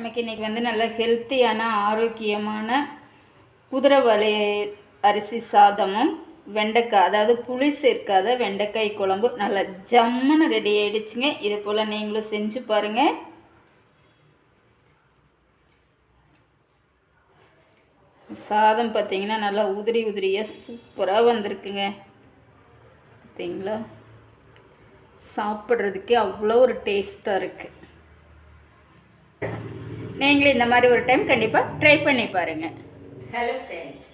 நமக்கு இன்றைக்கி வந்து நல்ல ஹெல்த்தியான ஆரோக்கியமான குதிரைவாலி அரிசி சாதமும் வெண்டைக்காய் அதாவது புளி சேர்க்காத வெண்டைக்காய் குழம்பு நல்லா ஜம்முன்னு ரெடி ஆகிடுச்சிங்க இது போல் நீங்களும் செஞ்சு பாருங்கள் சாதம் பார்த்தீங்கன்னா நல்லா உதிரி உதிரியாக சூப்பராக வந்திருக்குங்க. பார்த்திங்களா சாப்பிட்றதுக்கே அவ்வளோ ஒரு டேஸ்ட்டாக இருக்குது நீங்களும் இந்த மாதிரி ஒரு டைம் கண்டிப்பாக ட்ரை பண்ணி பாருங்கள் hello friends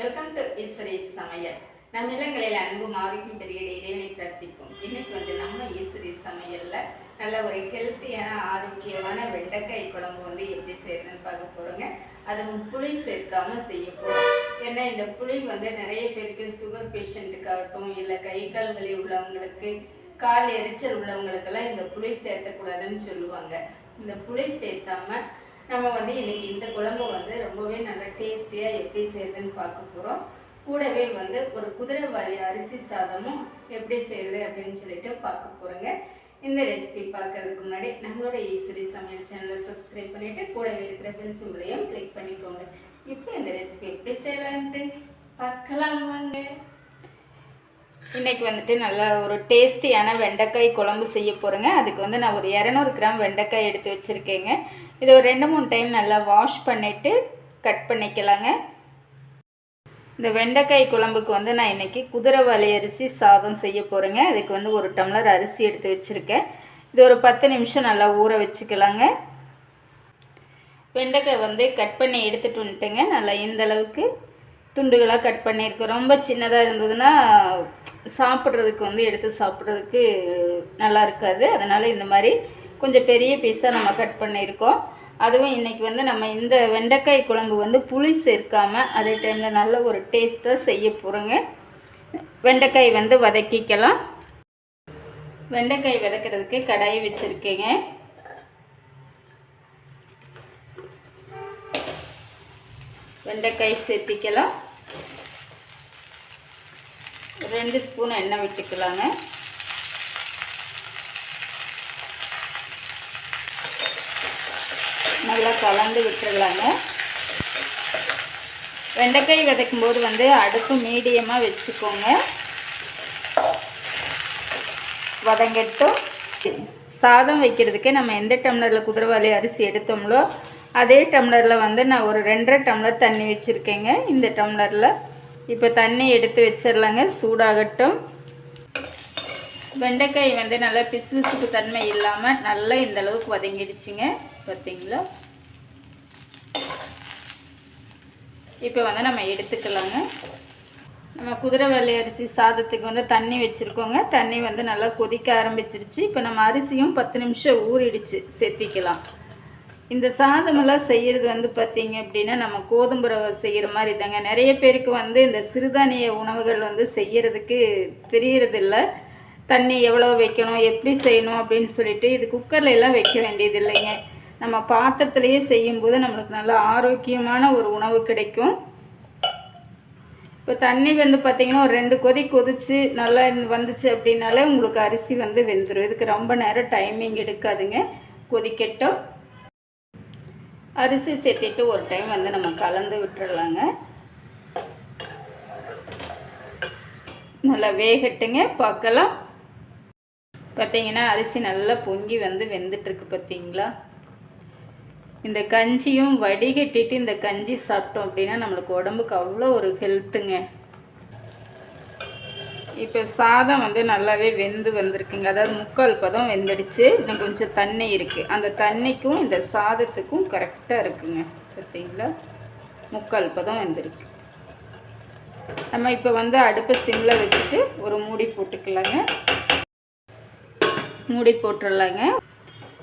welcome to Eswari சமையல் நம்ம இல்லங்களில் அன்பு மாறிக்கும் பெரிய இறைவனை பிரார்த்திப்போம். இன்னைக்கு வந்து நம்ம ஈஸ்வரி சமையலில் நல்ல ஒரு ஹெல்த்தியான ஆரோக்கியமான வெண்டைக்காய் குழம்பு வந்து எப்படி செய்யறதுன்னு பார்க்க போகிறோங்க அதுவும் புளி சேர்க்காம செய்ய போகிறோம் ஏன்னா இந்த புளி வந்து நிறைய பேருக்கு சுகர் பேஷண்ட்டுக்காகட்டும் இல்லை கை கால் வலி உள்ளவங்களுக்கு கால் எரிச்சல் உள்ளவங்களுக்கெல்லாம் இந்த புளி சேர்த்தக்கூடாதுன்னு சொல்லுவாங்க. இந்த புளி சேர்த்தாமல் நம்ம வந்து இன்றைக்கி இந்த குழம்பு வந்து ரொம்பவே நல்லா டேஸ்டியாக எப்படி செய்யுதுன்னு பார்க்க போகிறோம் கூடவே வந்து ஒரு குதிரைவாலி அரிசி சாதமும் எப்படி செய்யுது அப்படின்னு சொல்லிட்டு பார்க்க போகிறோங்க இந்த ரெசிபி பார்க்கறதுக்கு முன்னாடி நம்மளோட ஈஸ்வரி சமையல் சேனலை சப்ஸ்கிரைப் பண்ணிவிட்டு கூடவே இருக்கிற பெல் சிம்பிளையும் கிளிக் பண்ணிக்கோங்க. இப்போ இந்த ரெசிபி எப்படி செய்யலான்ட்டு பார்க்கலாம் வாங்க. இன்னைக்கு வந்துட்டு நல்லா ஒரு டேஸ்டியான வெண்டைக்காய் குழம்பு செய்ய போகிறேங்க அதுக்கு வந்து நான் ஒரு இரநூறு கிராம் வெண்டைக்காய் எடுத்து வச்சுருக்கேங்க. இதை ஒரு ரெண்டு மூணு டைம் நல்லா வாஷ் பண்ணிவிட்டு கட் பண்ணிக்கலாங்க. இந்த வெண்டைக்காய் குழம்புக்கு வந்து நான் இன்றைக்கி குதிரைவாலி அரிசி சாதம் செய்ய போகிறேங்க அதுக்கு வந்து ஒரு டம்ளர் அரிசி எடுத்து வச்சுருக்கேன். இது ஒரு பத்து நிமிஷம் நல்லா ஊற வச்சுக்கலாங்க. வெண்டைக்காய் வந்து கட் பண்ணி எடுத்துகிட்டு வந்துட்டேங்க. நல்லா இந்த அளவுக்கு துண்டுகளாக கட் பண்ணியிருக்கோம் ரொம்ப சின்னதாக இருந்ததுன்னா சாப்பிட்றதுக்கு வந்து எடுத்து சாப்பிட்றதுக்கு நல்லா இருக்காது. அதனால் இந்த மாதிரி கொஞ்சம் பெரிய பீஸாக நம்ம கட் பண்ணியிருக்கோம். அதுவும் இன்றைக்கி வந்து நம்ம இந்த வெண்டைக்காய் குழம்பு வந்து புளி சேர்க்காமல் அதே டைமில் நல்ல ஒரு டேஸ்ட்டாக செய்ய போகிறோங்க வெண்டைக்காய் வந்து வதக்கிக்கலாம். வெண்டைக்காய் வதக்கிறதுக்கு கடாயை வச்சுருக்கேங்க. வெண்டைக்காய் சேர்த்திக்கலாம். ரெண்டு ஸ்பூன் எண்ணெய் விட்டுக்கலாங்க. நல்லா கலந்து விட்டுடலாங்க வெண்டைக்காய் விதைக்கும் போது வந்து அடுப்பு மீடியமாக வச்சுக்கோங்க. வதங்கட்டும். சாதம் வைக்கிறதுக்கு நம்ம எந்த டம்ளரில் குதிரவாளி அரிசி எடுத்தோம்லோ அதே டம்ளரில் வந்து நான் ஒரு ரெண்டரை டம்ளர் தண்ணி வச்சுருக்கேங்க. இந்த டம்ளரில் இப்போ தண்ணி எடுத்து வச்சிடலாங்க சூடாகட்டும். வெண்டைக்காய் வந்து நல்லா பிசுபிசுப்பு தன்மை இல்லாமல் நல்லா இந்த அளவுக்கு வதங்கிடுச்சுங்க. பார்த்தீங்களா இப்போ வந்து நம்ம எடுத்துக்கலாங்க. நம்ம குதிரைவள்ளி அரிசி சாதத்துக்கு வந்து தண்ணி வச்சுருக்கோங்க. தண்ணி வந்து நல்லா கொதிக்க ஆரம்பிச்சிருச்சு. இப்போ நம்ம அரிசியும் பத்து நிமிஷம் ஊறிடுச்சு. சேர்த்திக்கலாம் இந்த சாதமெல்லாம் செய்கிறது வந்து பார்த்திங்க அப்படின்னா நம்ம கோதும்பு ரவை செய்கிற மாதிரி தாங்க. நிறைய பேருக்கு வந்து இந்த சிறுதானிய உணவுகள் வந்து செய்கிறதுக்கு தெரியறதில்ல. தண்ணி எவ்வளோ வைக்கணும் எப்படி செய்யணும் அப்படின்னு சொல்லிட்டு இது குக்கரில் எல்லாம் வைக்க வேண்டியது இல்லைங்க. நம்ம பாத்திரத்துலேயே செய்யும்போது நம்மளுக்கு நல்ல ஆரோக்கியமான ஒரு உணவு கிடைக்கும். இப்போ தண்ணி வந்து பார்த்திங்கன்னா ஒரு ரெண்டு கொதி கொதிச்சு நல்லா வந்துச்சு அப்படின்னாலே உங்களுக்கு அரிசி வந்து வெந்துடும் இதுக்கு ரொம்ப நேரம் டைமிங் எடுக்காதுங்க. கொதிக்கட்டும். அரிசி சேர்த்திட்டு ஒரு டைம் வந்து நம்ம கலந்து விட்டுடலாங்க நல்லா வேகட்டுங்க பார்க்கலாம். பார்த்தீங்கன்னா அரிசி நல்லா பொங்கி வந்து வெந்துட்டுருக்கு பார்த்தீங்களா இந்த கஞ்சியும் வடிகட்டிட்டு இந்த கஞ்சி சாப்பிட்டோம் அப்படின்னா நம்மளுக்கு உடம்புக்கு அவ்வளோ ஒரு ஹெல்த்துங்க இப்போ சாதம் வந்து நல்லாவே வெந்து வந்திருக்குங்க. அதாவது முக்கால் பதம் வெந்துடுச்சு. இன்னும் கொஞ்சம் தண்ணி இருக்குது அந்த தண்ணிக்கும் இந்த சாதத்துக்கும் கரெக்டாக இருக்குங்க. பார்த்தீங்களா? முக்கால் பதம் வெந்திருக்கு. நம்ம இப்போ வந்து அடுப்பை சிம்மில் வச்சுட்டு ஒரு மூடி போட்டுக்கலாங்க. மூடி போட்டுடலாங்க.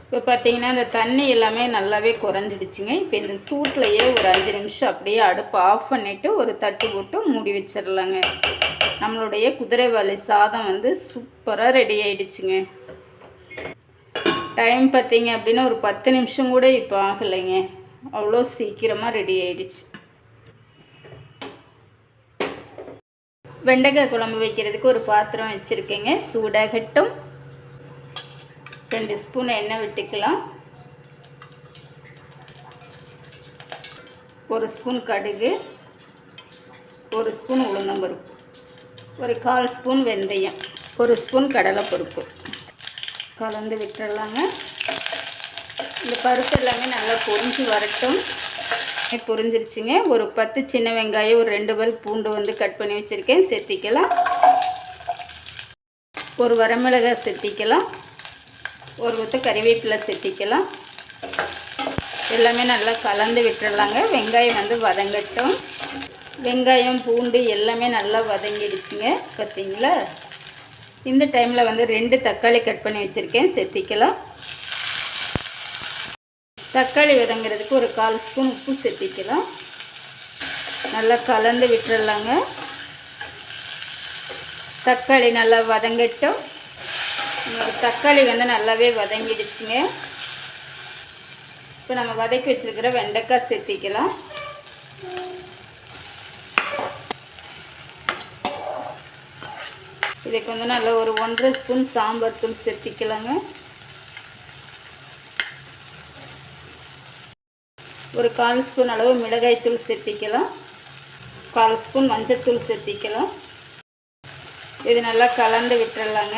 இப்போ பார்த்தீங்கன்னா இந்த தண்ணி எல்லாமே நல்லாவே குறைஞ்சிடுச்சுங்க. இப்போ இந்த சூட்லேயே ஒரு அஞ்சு நிமிஷம் அப்படியே அடுப்பு ஆஃப் பண்ணிவிட்டு ஒரு தட்டு போட்டு மூடி வச்சிடலாங்க. நம்மளுடைய குதிரைவாலி சாதம் வந்து சூப்பராக ரெடி ஆயிடுச்சுங்க. டைம் பார்த்தீங்க அப்படின்னா ஒரு பத்து நிமிஷம் கூட இப்போ ஆகலைங்க. அவ்வளோ சீக்கிரமாக ரெடி ஆயிடுச்சு. வெண்டைக்காய் குழம்பு வைக்கிறதுக்கு ஒரு பாத்திரம் வச்சுருக்கேங்க. சூடாகட்டும். ரெண்டு ஸ்பூன் எண்ணெய் விட்டுக்கலாம். ஒரு ஸ்பூன் கடுகு. ஒரு ஸ்பூன் உளுந்தம்பருப்பு. ஒரு கால் ஸ்பூன் வெந்தயம் ஒரு ஸ்பூன் கடலைப்பருப்பு. கலந்து விட்டுறலாங்க இந்த பருப்பு எல்லாமே நல்லா பொறிஞ்சு வரட்டும். பொறிஞ்சிருச்சுங்க ஒரு பத்து சின்ன வெங்காயம் ஒரு ரெண்டு பல் பூண்டு வந்து கட் பண்ணி வச்சுருக்கேன். சேர்த்திக்கலாம் ஒரு வரமிளகாய் சேர்த்திக்கலாம் ஒரு கொத்து கறிவேப்பிலை சேர்த்திக்கலாம் எல்லாமே நல்லா கலந்து விட்டுடலாங்க. வெங்காயம் வந்து வதங்கட்டும். வெங்காயம் பூண்டு எல்லாமே நல்லா வதங்கிடுச்சுங்க பார்த்தீங்களா இந்த டைமில் வந்து ரெண்டு தக்காளி கட் பண்ணி வச்சுருக்கேன் சேர்த்திக்கலாம் தக்காளி வதங்கிறதுக்கு ஒரு கால் ஸ்பூன் உப்பு செத்திக்கலாம். நல்லா கலந்து விட்டுறலாங்க. தக்காளி நல்லா வதங்கட்டும். தக்காளி வந்து நல்லாவே வதங்கிடுச்சுங்க. இப்போ நம்ம வதக்கி வச்சுருக்கிற வெண்டைக்காய் சேர்த்திக்கலாம் இதுக்கு வந்து நல்லா ஒரு ஒன்றரை ஸ்பூன் சாம்பார் தூள் சேர்த்திக்கலாங்க. ஒரு கால் ஸ்பூன் அளவு மிளகாய் தூள் சேர்த்திக்கலாம். கால் ஸ்பூன் மஞ்சள் தூள் சேர்த்திக்கலாம். இது நல்லா கலந்து விட்டுறலாங்க.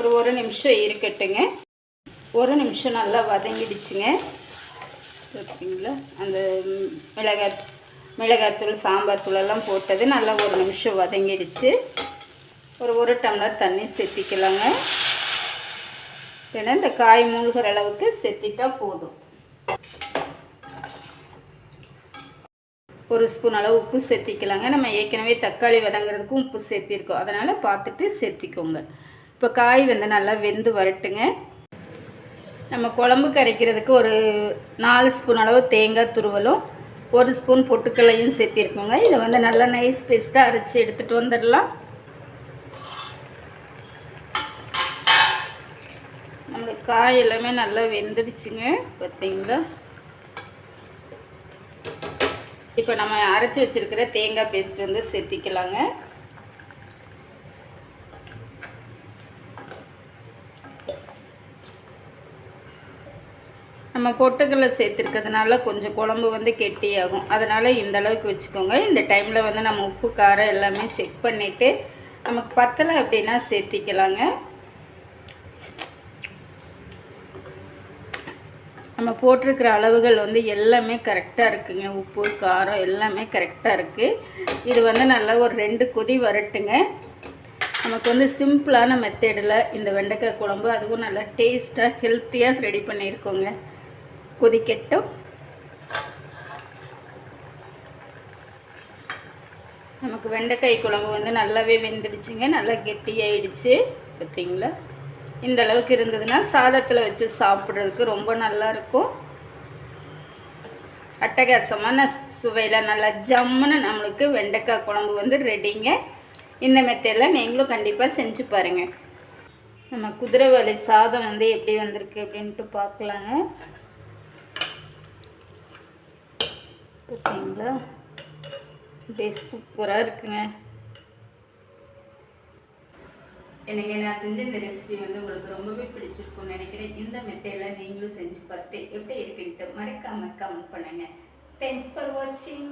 ஒரு ஒரு நிமிஷம் இருக்கட்டுங்க. ஒரு நிமிஷம் நல்லா வதங்கிடுச்சுங்க. பார்த்தீங்களா அந்த மிளகாய் மிளகாய்த்தூள் சாம்பார் தூளெல்லாம் போட்டது நல்லா ஒரு நிமிஷம் வதங்கிடுச்சு. ஒரு ஒரு டம்ளர் தண்ணி செத்திக்கலாங்க. ஏன்னா இந்த காய் மூழ்கிற அளவுக்கு செத்திட்டா போதும். ஒரு ஸ்பூன் அளவு உப்பு சேர்த்திக்கலாங்க நம்ம ஏற்கனவே தக்காளி வதங்குறதுக்கும் உப்பு சேர்த்திருக்கோம் அதனால் பார்த்துட்டு சேர்த்திக்கோங்க இப்போ காய் வந்து நல்லா வெந்து வரட்டுங்க. நம்ம குழம்பு கரைக்கிறதுக்கு ஒரு நாலு ஸ்பூன் அளவு தேங்காய் துருவலும் ஒரு ஸ்பூன் பொட்டுக்கலையும் சேர்த்திருக்கோங்க. இதை வந்து நல்லா நைஸ் பேஸ்ட்டாக அரைச்சி எடுத்துகிட்டு வந்துடலாம். நம்மளுக்கு காய் எல்லாமே நல்லா வெந்துடுச்சுங்க பார்த்தீங்களா? இப்போ நம்ம அரைச்சி வச்சுருக்கிற தேங்காய் பேஸ்ட் வந்து சேர்த்திக்கலாங்க. நம்ம பொட்டுக்கடலை சேர்த்துருக்கிறதுனால கொஞ்சம் குழம்பு வந்து கெட்டியாகும். அதனால் இந்த அளவுக்கு வச்சுக்கோங்க. இந்த டைமில் வந்து நம்ம உப்பு காரம் எல்லாமே செக் பண்ணிவிட்டு நமக்கு பத்தலை அப்படின்னா சேர்த்திக்கலாங்க. நம்ம போட்டிருக்கிற அளவுகள் வந்து எல்லாமே கரெக்டாக இருக்குங்க. உப்பு காரம் எல்லாமே கரெக்டாக இருக்குது இது வந்து நல்லா ஒரு ரெண்டு கொதி வரட்டுங்க. நமக்கு வந்து சிம்பிளான மெத்தேடில் இந்த வெண்டைக்காய் குழம்பு அதுவும் நல்லா டேஸ்ட்டாக ஹெல்த்தியாக ரெடி பண்ணியிருக்கோங்க. கொதிக்கட்டும். நமக்கு வெண்டைக்காய் குழம்பு வந்து நல்லாவே வெந்துடுச்சுங்க நல்லா கெட்டியாயிடுச்சு பார்த்தீங்களா? இந்த அளவுக்கு இருந்ததுன்னா சாதத்தில் வச்சு சாப்பிட்றதுக்கு ரொம்ப நல்லாயிருக்கும் அட்டகாசமான சுவையில் நல்லா ஜம்முன்னு நம்மளுக்கு வெண்டைக்காய் குழம்பு வந்து ரெடிங்க இந்த மெத்தடில் நீங்களும் கண்டிப்பாக செஞ்சு பாருங்கள் நம்ம குதிரைவாலி சாதம் வந்து எப்படி வந்திருக்கு அப்படின்ட்டு பார்க்கலாங்க. பார்த்தீங்களா அப்படியே சூப்பராக இருக்குங்க. எனக்கு நான் செஞ்ச இந்த ரெசிபி வந்து உங்களுக்கு ரொம்பவே பிடிச்சிருக்கும்னு நினைக்கிறேன். இந்த மெத்தடில் நீங்களும் செஞ்சு பார்த்துட்டு எப்படி இருக்குன்ட்டு மறக்காமல் கமெண்ட் பண்ணுங்கள் தேங்க்ஸ் ஃபார் வாட்சிங்